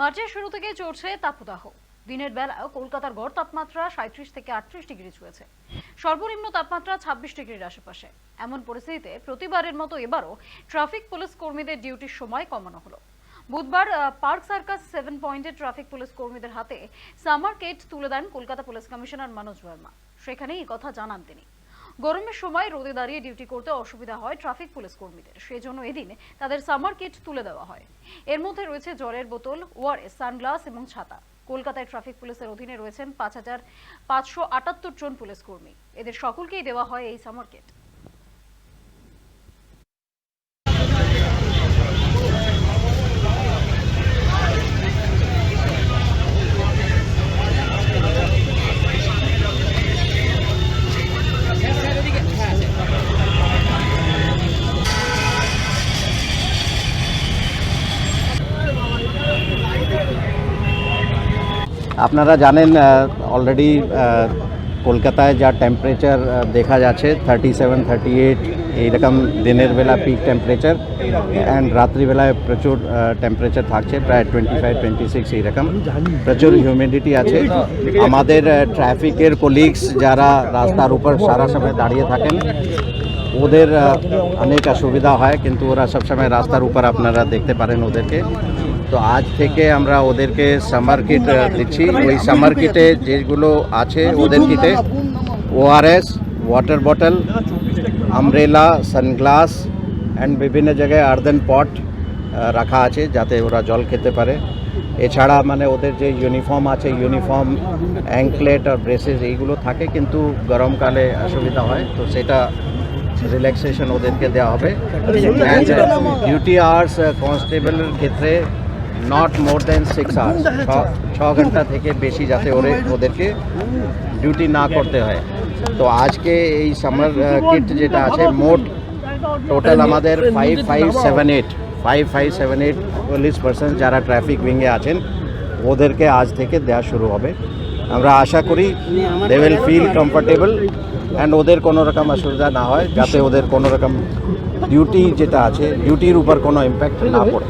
মার্চের শুরু থেকে চলছে তাপদাহ। দিনের বেলা কলকাতার গড় তাপমাত্রা সাঁত্রিশ থেকে আটত্রিশ ডিগ্রি ছুঁয়েছে। সর্বনিম্ন তাপমাত্রা ছাব্বিশ ডিগ্রির আশেপাশে। এমন পরিস্থিতিতে প্রতিবারের মতো এবারও ট্রাফিক পুলিশ কর্মীদের ডিউটির সময় কমানো হলো। বুধবার পার্ক সার্কাস সেভেন পয়েন্টের ট্রাফিক পুলিশ কর্মীদের হাতে সামার কেট তুলে দেন কলকাতা পুলিশ কমিশনার মনোজ বর্মা। সেখানে এই কথা জানান তিনি। গরমের সময় রোদে দাঁড়িয়ে ডিউটি করতে অসুবিধা হয় ট্রাফিক পুলিশ কর্মীদের। সেজন্য এদিন তাদের সামার কিট তুলে দেওয়া হয়। এর মধ্যে রয়েছে জলের বোতল ওয়ারেস সানগ্লাস এবং ছাতা। কলকাতায় ট্রাফিক পুলিশের অধীনে রয়েছেন পাঁচ হাজার পাঁচশো আটাত্তর জন পুলিশ কর্মী। এদের সকলকেই দেওয়া হয় এই সামার কিট। আপনারা জানেন অলরেডি কলকাতায় যা টেম্পারেচার দেখা যাচ্ছে থার্টি সেভেন থার্টি এইট এইরকম দিনের বেলা পিক টেম্পারেচার অ্যান্ড রাত্রিবেলায় প্রচুর টেম্পারেচার থাকছে, প্রায় টোয়েন্টি ফাইভ টোয়েন্টি সিক্স এইরকম। প্রচুর হিউমিডিটি আছে। আমাদের ট্রাফিকের কলিগস যারা রাস্তার উপর সারা সময় দাঁড়িয়ে থাকেন ওদের অনেক অসুবিধা হয়, কিন্তু ওরা সবসময় রাস্তার উপর আপনারা দেখতে পারেন ওদেরকে। তো আজ থেকে আমরা ওদেরকে সামার কিট দিচ্ছি। ওই সামার কিটে যেগুলো আছে ওদের কিটে ORS water bottle umbrella sunglass and বিভিন্ন জায়গায় আর্দেন পট রাখা আছে যাতে ওরা জল খেতে পারে। এছাড়া মানে ওদের যে ইউনিফর্ম আছে ইউনিফর্ম অ্যাঙ্কলেট আর ব্রেসেস এইগুলো থাকে, কিন্তু গরমকালে অসুবিধা হয়। তো সেটা রিল্যাক্সেশন ওদেরকে দেওয়া হবে। ডিউটি আওয়ার্স কনস্টেবলের ক্ষেত্রে not more than six hours ছ ঘণ্টা থেকে বেশি যাতে ওরে, ওদেরকে ডিউটি না করতে হয়। তো আজকে এই সামার কিট যেটা আছে, মোট টোটাল আমাদের five five seven eight five five seven eight police person যারা ট্রাফিক উইংয়ে আছেন, ওদেরকে আজ থেকে দেওয়া শুরু হবে। আমরা আশা করি they will feel comfortable and ওদের কোনো রকম অসুবিধা না হয়, যাতে ওদের কোনো রকম ডিউটি যেটা আছে ডিউটির উপর কোনো ইম্প্যাক্ট না পড়ে।